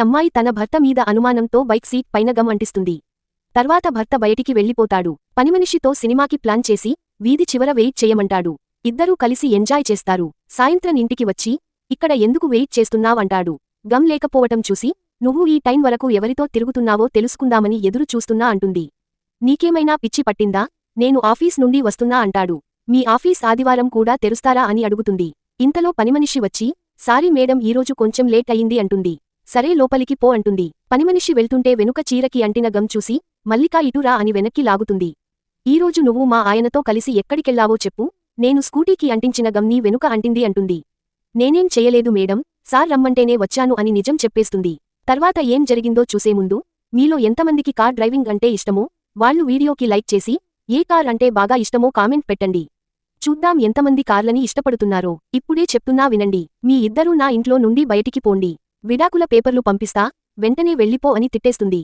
అమ్మాయి తన భర్త మీద అనుమానంతో బైక్ సీట్ పైన గమ్ అంటిస్తుంది. తర్వాత భర్త బయటికి వెళ్ళిపోతాడు పనిమనిషితో సినిమాకి ప్లాన్ చేసి వీధి చివర వెయిట్ చేయమంటాడు. ఇద్దరూ కలిసి ఎంజాయ్ చేస్తారు. సాయంత్రం ఇంటికి వచ్చి ఇక్కడ ఎందుకు వెయిట్ చేస్తున్నావంటాడు గమ్ లేకపోవటం చూసి నువ్వు ఈ టైం వరకు ఎవరితో తిరుగుతున్నావో తెలుసుకుందామని ఎదురు చూస్తున్నా అంటుంది. నీకేమైనా పిచ్చి పట్టిందా? నేను ఆఫీస్ నుండి వస్తున్నా అంటాడు. మీ ఆఫీస్ ఆదివారం కూడా తెరుస్తారా? అని అడుగుతుంది. ఇంతలో పనిమనిషి వచ్చి సారీ మేడం ఈరోజు కొంచెం లేట్ అయింది అంటుంది. సరే లోపలికి పో అంటుంది. పనిమనిషి వెళ్తుంటే వెనుక చీరకి అంటిన గమ్ చూసి మల్లికా ఇటురా అని వెనక్కి లాగుతుంది. ఈరోజు నువ్వు మా ఆయనతో కలిసి ఎక్కడికెళ్ళావో చెప్పు నేను స్కూటీకి అంటించిన గమ్ని వెనుక అంటింది అంటుంది. నేనేం చెయ్యలేదు మేడం సార్ రమ్మంటేనే వచ్చాను అని నిజం చెప్పేస్తుంది. తర్వాత ఏం జరిగిందో చూసే ముందు మీలో ఎంతమందికి కార్ డ్రైవింగ్ అంటే ఇష్టమో వాళ్ళు వీడియోకి లైక్ చేసి ఏ కార్ అంటే బాగా ఇష్టమో కామెంట్ పెట్టండి. చూద్దాం ఎంతమంది కార్లని ఇష్టపడుతున్నారో ఇప్పుడే చెప్తున్నా వినండి. మీ ఇద్దరూ నా ఇంట్లో నుండి బయటికి పోండి. విడాకుల పేపర్లు పంపిస్తా వెంటనే వెళ్ళిపో అని తిట్టేస్తుంది.